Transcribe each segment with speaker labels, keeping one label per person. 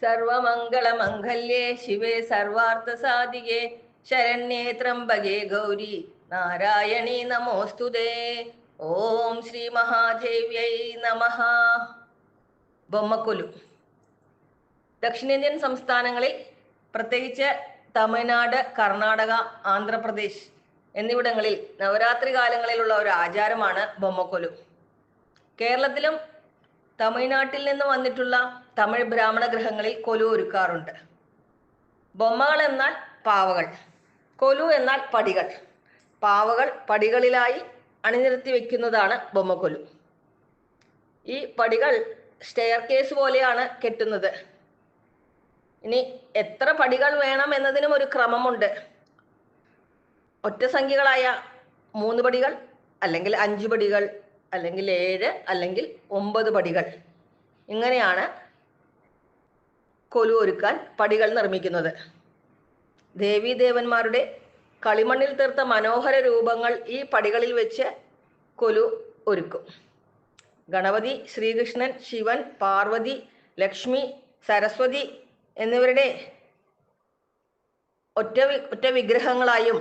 Speaker 1: സർവമംഗളമംഗല്യേ ശിവേ സർവാർത്ഥസാധികേ. ശരണ്യേ ത്രംബകേ ഗൗരി. നാരായണീ നമോസ്തുതേ. ഓം ശ്രീ മഹാദേവ്യൈ നമഃ. ബൊമ്മക്കൊലു. ദക്ഷിണേന്ത്യൻ സംസ്ഥാനങ്ങളിൽ പ്രത്യേകിച്ച് തമിഴ്നാട് കർണാടക ആന്ധ്രാപ്രദേശ് എന്നിവിടങ്ങളിൽ നവരാത്രി കാലങ്ങളിലുള്ള ഒരു ആചാരമാണ് ബൊമ്മക്കൊലു. കേരളത്തിലും തമിഴ്നാട്ടിൽ നിന്ന് വന്നിട്ടുള്ള തമിഴ് ബ്രാഹ്മണ ഗ്രഹങ്ങളിൽ കൊലു ഒരുക്കാറുണ്ട്. ബൊമ്മകൾ എന്നാൽ പാവകൾ കൊലു എന്നാൽ പടികൾ. പാവകൾ പടികളിലായി അണിനിരത്തി വെക്കുന്നതാണ് ബൊമ്മക്കൊലു. ഈ പടികൾ സ്റ്റെയർ കേസ് പോലെയാണ് കെട്ടുന്നത്. ഇനി എത്ര പടികൾ വേണം എന്നതിനും ഒരു ക്രമമുണ്ട്. ഒറ്റ സംഖ്യകളായ മൂന്ന് പടികൾ അല്ലെങ്കിൽ അഞ്ച് പടികൾ അല്ലെങ്കിൽ ഏഴ് അല്ലെങ്കിൽ ഒമ്പത് പടികൾ. ഇങ്ങനെയാണ് കൊലു ഒരുക്കാൻ പടികൾ നിർമ്മിക്കുന്നത്. ദേവീദേവന്മാരുടെ കളിമണ്ണിൽ തീർത്ത മനോഹര രൂപങ്ങൾ ഈ പടികളിൽ വെച്ച് കൊലു ഒരുക്കും. ഗണപതി ശ്രീകൃഷ്ണൻ ശിവൻ പാർവതി ലക്ഷ്മി സരസ്വതി എന്നിവരുടെ ഒറ്റ ഒറ്റ വിഗ്രഹങ്ങളായും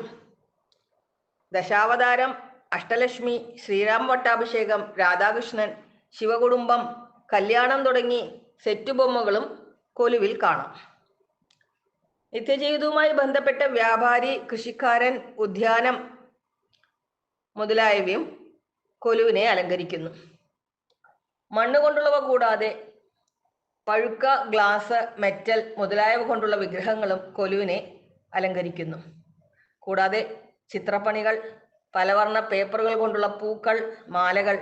Speaker 1: ദശാവതാരം അഷ്ടലക്ഷ്മി ശ്രീരാം വട്ടാഭിഷേകം രാധാകൃഷ്ണൻ ശിവകുടുംബം കല്യാണം തുടങ്ങി സെറ്റ് ബൊമ്മകളും കൊലുവിൽ കാണാം. നിത്യജീവിതവുമായി ബന്ധപ്പെട്ട വ്യാപാരി കൃഷിക്കാരൻ ഉദ്യാനം മുതലായവയും കൊലുവിനെ അലങ്കരിക്കുന്നു. മണ്ണ് കൊണ്ടുള്ളവ കൂടാതെ പഴുക്ക ഗ്ലാസ് മെറ്റൽ മുതലായവ കൊണ്ടുള്ള വിഗ്രഹങ്ങളും കൊലുവിനെ അലങ്കരിക്കുന്നു. കൂടാതെ ചിത്രപ്പണികൾ പലവർണ പേപ്പറുകൾ കൊണ്ടുള്ള പൂക്കൾ മാലകൾ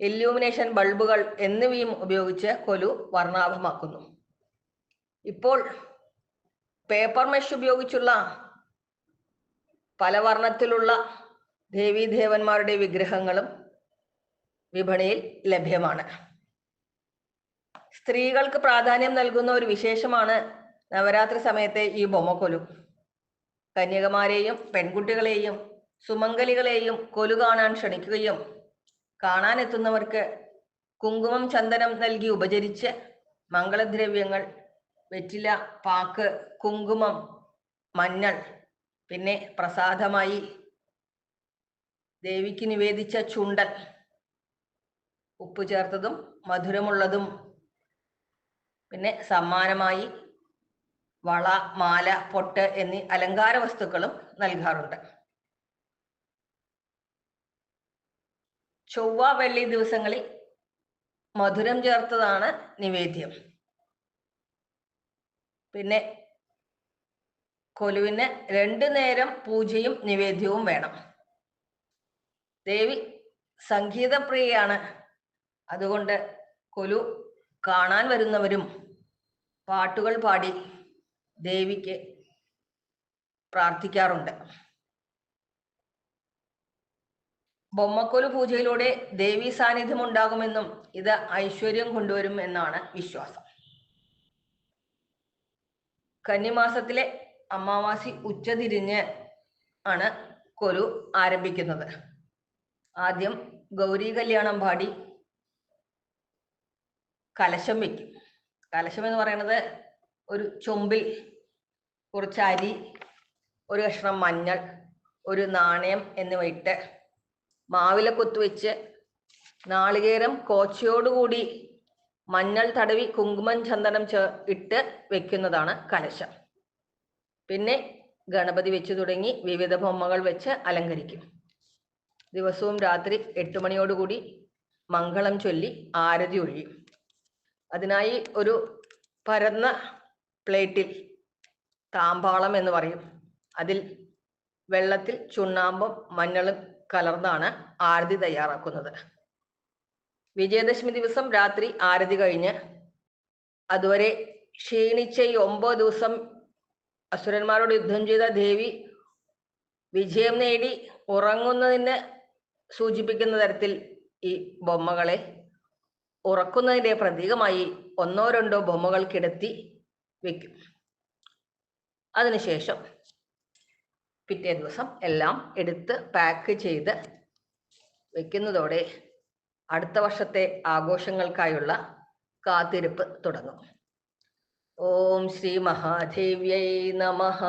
Speaker 1: ഇല്യൂമിനേഷൻ ബൾബുകൾ എന്നിവയും ഉപയോഗിച്ച് കൊലു വർണാഭമാക്കുന്നു. ഇപ്പോൾ പേപ്പർ മെഷ് ഉപയോഗിച്ചുള്ള പല വർണത്തിലുള്ള ദേവീദേവന്മാരുടെ വിഗ്രഹങ്ങളും വിപണിയിൽ ലഭ്യമാണ്. സ്ത്രീകൾക്ക് പ്രാധാന്യം നൽകുന്ന ഒരു വിശേഷമാണ് നവരാത്രി സമയത്തെ ഈ ബൊമ്മക്കൊലു. കന്യകമാരെയും പെൺകുട്ടികളെയും സുമംഗലികളെയും കൊലു കാണാൻ ക്ഷണിക്കുകയും കാണാനെത്തുന്നവർക്ക് കുങ്കുമം ചന്ദനം നൽകി ഉപചരിച്ച് മംഗളദ്രവ്യങ്ങൾ വെറ്റില പാക്ക് കുങ്കുമം മഞ്ഞൾ പിന്നെ പ്രസാദമായി ദേവിക്ക് നിവേദിച്ച ചുണ്ടൽ ഉപ്പ് ചേർത്തതും മധുരമുള്ളതും പിന്നെ സമ്മാനമായി വള മാല പൊട്ട് എന്നീ അലങ്കാര വസ്തുക്കളും നൽകാറുണ്ട്. ചൊവ്വ വെള്ളി ദിവസങ്ങളിൽ മധുരം ചേർത്തതാണ് നിവേദ്യം. പിന്നെ കൊലുവിന് രണ്ടു നേരം പൂജയും നിവേദ്യവും വേണം. ദേവി സംഗീതപ്രിയയാണ്. അതുകൊണ്ട് കൊലു കാണാൻ വരുന്നവരും പാട്ടുകൾ പാടി ദേവിക്ക് പ്രാർത്ഥിക്കാറുണ്ട്. ബൊമ്മക്കൊലു പൂജയിലൂടെ ദേവി സാന്നിധ്യം ഉണ്ടാകുമെന്നും ഇത് ഐശ്വര്യം കൊണ്ടുവരും എന്നാണ് വിശ്വാസം. കന്നിമാസത്തിലെ അമാവാസി ഉച്ചതിരിഞ്ഞ് ആണ് കൊലു ആരംഭിക്കുന്നത്. ആദ്യം ഗൗരി കല്യാണം പാടി കലശം വെക്കും. കലശം എന്ന് പറയുന്നത് ഒരു ചൊമ്പിൽ കുറച്ച് അരി ഒരു കഷ്ണം മഞ്ഞൾ ഒരു നാണയം എന്നിവ ഇട്ട് മാവില കൊത്തുവെച്ച് നാളികേരം കോച്ചയോടുകൂടി മഞ്ഞൾ തടവി കുങ്കുമം ചന്ദനം ചേ ഇട്ട് വെക്കുന്നതാണ് കലശം. പിന്നെ ഗണപതി വെച്ച് തുടങ്ങി വിവിധ ബൊമ്മകൾ വെച്ച് അലങ്കരിക്കും. ദിവസവും രാത്രി എട്ട് മണിയോടുകൂടി മംഗളം ചൊല്ലി ആരതി ഒഴിയും. അതിനായി ഒരു പരന്ന പ്ലേറ്റിൽ താമ്പാളം എന്ന് പറയും. അതിൽ വെള്ളത്തിൽ ചുണ്ണാമ്പും മഞ്ഞളും കലർന്നാണ് ആരതി തയ്യാറാക്കുന്നത്. വിജയദശമി ദിവസം രാത്രി ആരതി കഴിഞ്ഞ് അതുവരെ ക്ഷീണിച്ച ഈ ഒമ്പത് ദിവസം അസുരന്മാരോട് യുദ്ധം ചെയ്ത ദേവി വിജയം നേടി ഉറങ്ങുന്നതിന് സൂചിപ്പിക്കുന്ന തരത്തിൽ ഈ ബൊമ്മകളെ ഉറക്കുന്നതിന്റെ പ്രതീകമായി ഒന്നോ രണ്ടോ ബൊമ്മകൾ കിടത്തി വെക്കും. അതിനുശേഷം പിറ്റേ ദിവസം എല്ലാം എടുത്ത് പാക്ക് ചെയ്ത് വെക്കുന്നതോടെ അടുത്ത വർഷത്തെ ആഘോഷങ്ങൾക്കായുള്ള കാത്തിരിപ്പ് തുടങ്ങും. ഓം ശ്രീ മഹാദേവ്യൈ നമഃ.